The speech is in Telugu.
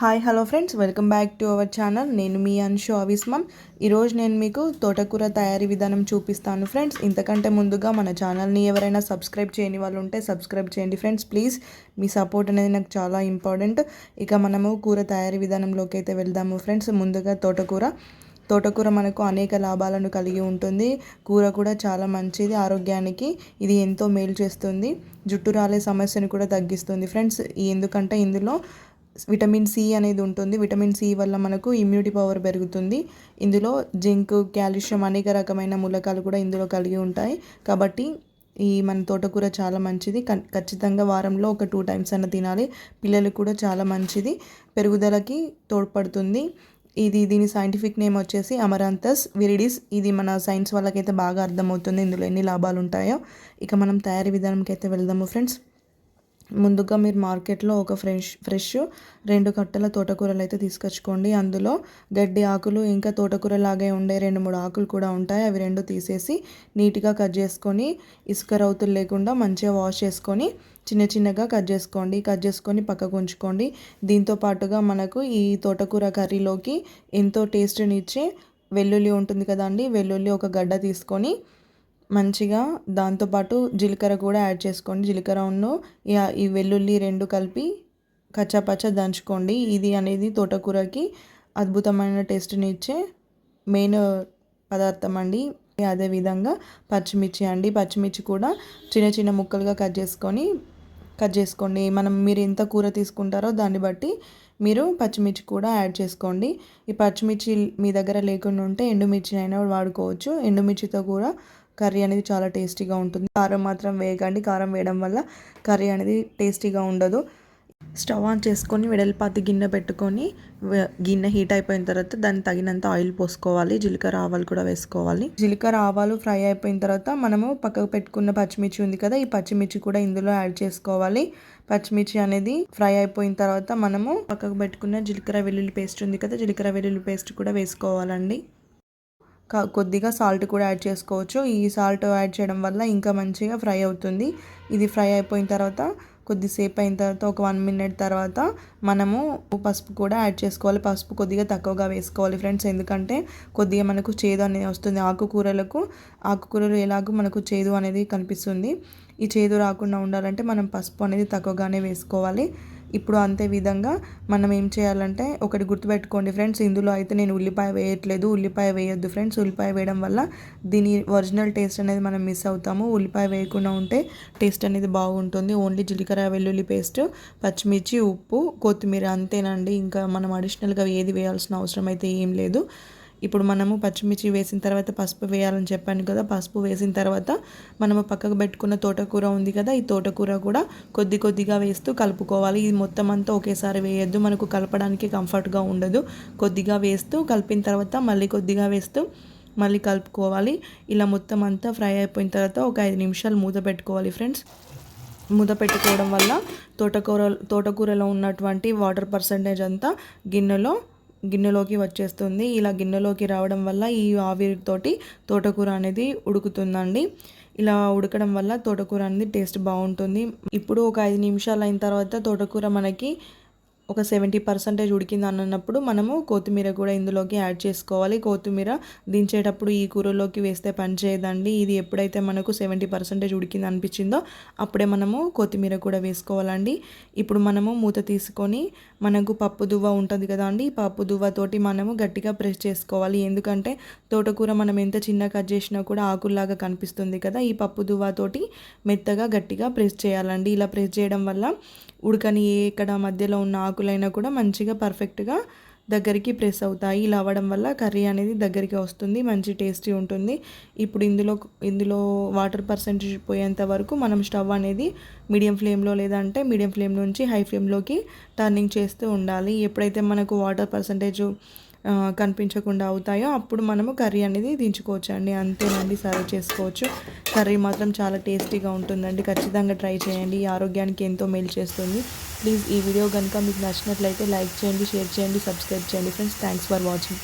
Hi hello friends welcome back to our channel నేను మీ అన్షు అవిస్మం. ఈరోజు నేను మీకు తోటకూర తయారీ విధానం చూపిస్తాను ఫ్రెండ్స్ ఇంతకంటే ముందుగా మన ఛానల్ని ఎవరైనా సబ్స్క్రైబ్ చేయని వాళ్ళు ఉంటే సబ్స్క్రైబ్ చేయండి ఫ్రెండ్స్ ప్లీజ్ మీ సపోర్ట్ అనేది నాకు చాలా ఇంపార్టెంట్ ఇక మనము కూర తయారీ విధానంలోకి అయితే వెళ్దాము ఫ్రెండ్స్ ముందుగా తోటకూర. తోటకూర మనకు అనేక లాభాలను కలిగి ఉంటుంది. కూర కూడా చాలా మంచిది ఆరోగ్యానికి. ఇది ఎంతో మేలు చేస్తుంది. జుట్టు రాలే సమస్యను కూడా తగ్గిస్తుంది ఫ్రెండ్స్ ఎందుకంటే ఇందులో విటమిన్ సి అనేది ఉంటుంది. విటమిన్ సి వల్ల మనకు ఇమ్యూనిటీ పవర్ పెరుగుతుంది. ఇందులో జింక్ కాల్షియం అనేక రకమైన మూలకాలు కూడా ఇందులో కలిగి ఉంటాయి. కాబట్టి ఈ మన తోటకూర చాలా మంచిది. ఖచ్చితంగా వారంలో ఒక టూ టైమ్స్ అన్న తినాలి. పిల్లలకు కూడా చాలా మంచిది. పెరుగుదలకి తోడ్పడుతుంది. ఇది దీని సైంటిఫిక్ నేమ్ వచ్చేసి అమరాంతస్ విరిడిస్ ఇది మన సైన్స్ వాళ్ళకైతే బాగా అర్థమవుతుంది. ఇందులో ఎన్ని లాభాలు ఉంటాయో. ఇక మనం తయారీ విధానంకి అయితే వెళ్దాము ఫ్రెండ్స్ ముందుగా మీరు మార్కెట్లో ఒక ఫ్రెష్ ఫ్రెష్ రెండు కట్టల తోటకూరలు అయితే తీసుకొచ్చుకోండి. అందులో గడ్డి ఆకులు ఇంకా తోటకూర లాగే ఉండే రెండు మూడు ఆకులు కూడా ఉంటాయి. అవి రెండు తీసేసి నీట్గా కట్ చేసుకొని ఇసుక రౌతులు లేకుండా మంచిగా వాష్ చేసుకొని చిన్న చిన్నగా కట్ చేసుకోండి. కట్ చేసుకొని పక్కకు ఉంచుకోండి. దీంతో పాటుగా మనకు ఈ తోటకూర కర్రీలోకి ఎంతో టేస్ట్నిచ్చే వెల్లుల్లి ఉంటుంది కదండి. వెల్లుల్లి ఒక గడ్డ తీసుకొని మంచిగా దాంతోపాటు జీలకర్ర కూడా యాడ్ చేసుకోండి. జీలకర్ర ఉన్ను ఈ వెల్లుల్లి రెండు కలిపి కచ్చాపచ్చ దంచుకోండి. ఇది అనేది తోటకూరకి అద్భుతమైన టేస్ట్ని ఇచ్చే మెయిన్ పదార్థం అండి. అదేవిధంగా పచ్చిమిర్చి అండి. పచ్చిమిర్చి కూడా చిన్న చిన్న ముక్కలుగా కట్ చేసుకొని కట్ చేసుకోండి. మనం మీరు ఎంత కూర తీసుకుంటారో దాన్ని బట్టి మీరు పచ్చిమిర్చి కూడా యాడ్ చేసుకోండి. ఈ పచ్చిమిర్చి మీ దగ్గర లేకుండా ఉంటే ఎండుమిర్చినైనా వాడుకోవచ్చు. ఎండుమిర్చితో కూడా కర్రీ అనేది చాలా టేస్టీగా ఉంటుంది. కారం మాత్రం వేయకండి. కారం వేయడం వల్ల కర్రీ అనేది టేస్టీగా ఉండదు. స్టవ్ ఆన్ చేసుకొని వెడల్పాతి గిన్నె పెట్టుకొని గిన్నె హీట్ అయిపోయిన తర్వాత దాన్ని తగినంత ఆయిల్ పోసుకోవాలి. జీలకర్ర ఆవాలు కూడా వేసుకోవాలి. జీలకర్ర ఆవాలు ఫ్రై అయిపోయిన తర్వాత మనము పక్కకు పెట్టుకున్న పచ్చిమిర్చి ఉంది కదా ఈ పచ్చిమిర్చి కూడా ఇందులో యాడ్ చేసుకోవాలి. పచ్చిమిర్చి అనేది ఫ్రై అయిపోయిన తర్వాత మనము పక్కకు పెట్టుకున్న జీలకర్ర వెల్లుల్లి పేస్ట్ ఉంది కదా జీలకర్ర వెల్లుల్లి పేస్ట్ కూడా వేసుకోవాలండి. కొద్దిగా సాల్ట్ కూడా యాడ్ చేసుకోవచ్చు. ఈ సాల్ట్ యాడ్ చేయడం వల్ల ఇంకా మంచిగా ఫ్రై అవుతుంది. ఇది ఫ్రై అయిపోయిన తర్వాత కొద్దిసేపు అయిన తర్వాత ఒక వన్ మినిట్ తర్వాత మనము పసుపు కూడా యాడ్ చేసుకోవాలి. పసుపు కొద్దిగా తక్కువగా వేసుకోవాలి ఫ్రెండ్స్. ఎందుకంటే కొద్దిగా మనకు చేదు అనేది వస్తుంది. ఆకుకూరలకు ఆకుకూరలు ఎలాగో మనకు చేదు అనేది కనిపిస్తుంది. ఈ చేదు రాకుండా ఉండాలంటే మనం పసుపు అనేది తక్కువగానే వేసుకోవాలి. ఇప్పుడు అంతే విధంగా మనం ఏం చేయాలంటే ఒకటి గుర్తుపెట్టుకోండి ఫ్రెండ్స్ ఇందులో అయితే నేను ఉల్లిపాయ వేయట్లేదు ఉల్లిపాయ వేయొద్దు ఫ్రెండ్స్. ఉల్లిపాయ వేయడం వల్ల దీని ఒరిజినల్ టేస్ట్ అనేది మనం మిస్ అవుతాము. ఉల్లిపాయ వేయకుండా ఉంటే టేస్ట్ అనేది బాగుంటుంది. ఓన్లీ జీలకర్ర వెల్లుల్లి పేస్ట్ పచ్చిమిర్చి ఉప్పు కొత్తిమీర అంతేనండి. ఇంకా మనం అడిషనల్గా ఏది వేయాల్సిన అవసరం అయితే ఏం లేదు. ఇప్పుడు మనము పచ్చిమిర్చి వేసిన తర్వాత పసుపు వేయాలని చెప్పాను కదా పసుపు వేసిన తర్వాత మనము పక్కకు పెట్టుకున్న తోటకూర ఉంది కదా ఈ తోటకూర కూడా కొద్ది కొద్దిగా వేస్తూ కలుపుకోవాలి. ఇది మొత్తం అంతా ఒకేసారి వేయద్దు మనకు కలపడానికి కంఫర్ట్గా ఉండదు. కొద్దిగా వేస్తూ కలిపిన తర్వాత మళ్ళీ కొద్దిగా వేస్తూ మళ్ళీ కలుపుకోవాలి. ఇలా మొత్తం అంతా ఫ్రై అయిపోయిన తర్వాత ఒక ఐదు నిమిషాలు మూత పెట్టుకోవాలి ఫ్రెండ్స్. మూత పెట్టుకోవడం వల్ల తోటకూర తోటకూరలో ఉన్నటువంటి వాటర్ పర్సంటేజ్ అంతా గిన్నెలో గిన్నెలోకి వచ్చేస్తుంది. ఇలా గిన్నెలోకి రావడం వల్ల ఈ ఆవిరితోటి తోటకూర అనేది ఉడుకుతుందండి. ఇలా ఉడకడం వల్ల తోటకూర అనేది టేస్ట్ బాగుంటుంది. ఇప్పుడు ఒక ఐదు నిమిషాలు అయిన తర్వాత తోటకూర మనకి ఒక సెవెంటీ పర్సెంటేజ్ ఉడికింది అన్నప్పుడు మనము కొత్తిమీర కూడా ఇందులోకి యాడ్ చేసుకోవాలి. కొత్తిమీర దించేటప్పుడు ఈ కూరలోకి వేస్తే పని చేయదండి. ఇది ఎప్పుడైతే మనకు సెవెంటీ పర్సెంటేజ్ ఉడికింది అనిపించిందో అప్పుడే మనము కొత్తిమీర కూడా వేసుకోవాలండి. ఇప్పుడు మనము మూత తీసుకొని మనకు పప్పు దువ్వ ఉంటుంది కదా అండి పప్పు దువ్వతోటి మనము గట్టిగా ప్రెస్ చేసుకోవాలి. ఎందుకంటే తోటకూర మనం ఎంత చిన్న కట్ చేసినా కూడా ఆకుల్లాగా కనిపిస్తుంది కదా ఈ పప్పు దువ్వతోటి మెత్తగా గట్టిగా ప్రెస్ చేయాలండి. ఇలా ప్రెస్ చేయడం వల్ల ఉడకని ఇక్కడ మధ్యలో ఉన్న ఆకులైనా కూడా మంచిగా పర్ఫెక్ట్గా దగ్గరికి ప్రెస్ అవుతాయి. ఇలా అవ్వడం వల్ల కర్రీ అనేది దగ్గరికి వస్తుంది మంచి టేస్టీ ఉంటుంది. ఇప్పుడు ఇందులో ఇందులో వాటర్ పర్సెంటేజ్ పోయేంత వరకు మనం స్టవ్ అనేది మీడియం ఫ్లేమ్లో లేదంటే మీడియం ఫ్లేమ్ నుంచి హై ఫ్లేమ్లోకి టర్నింగ్ చేస్తూ ఉండాలి. ఎప్పుడైతే మనకు వాటర్ పర్సంటేజ్ కనిపించకుండా అవుతాయో అప్పుడు మనము కర్రీ అనేది దించుకోవచ్చు అండి. అంతేనండి సర్వ్ చేసుకోవచ్చు. కర్రీ మాత్రం చాలా టేస్టీగా ఉంటుందండి. ఖచ్చితంగా ట్రై చేయండి. ఆరోగ్యానికి ఎంతో మేలు చేస్తుంది. ప్లీజ్ ఈ వీడియో కనుక మీకు నచ్చినట్లయితే లైక్ చేయండి షేర్ చేయండి సబ్స్క్రైబ్ చేయండి. Friends thanks for watching.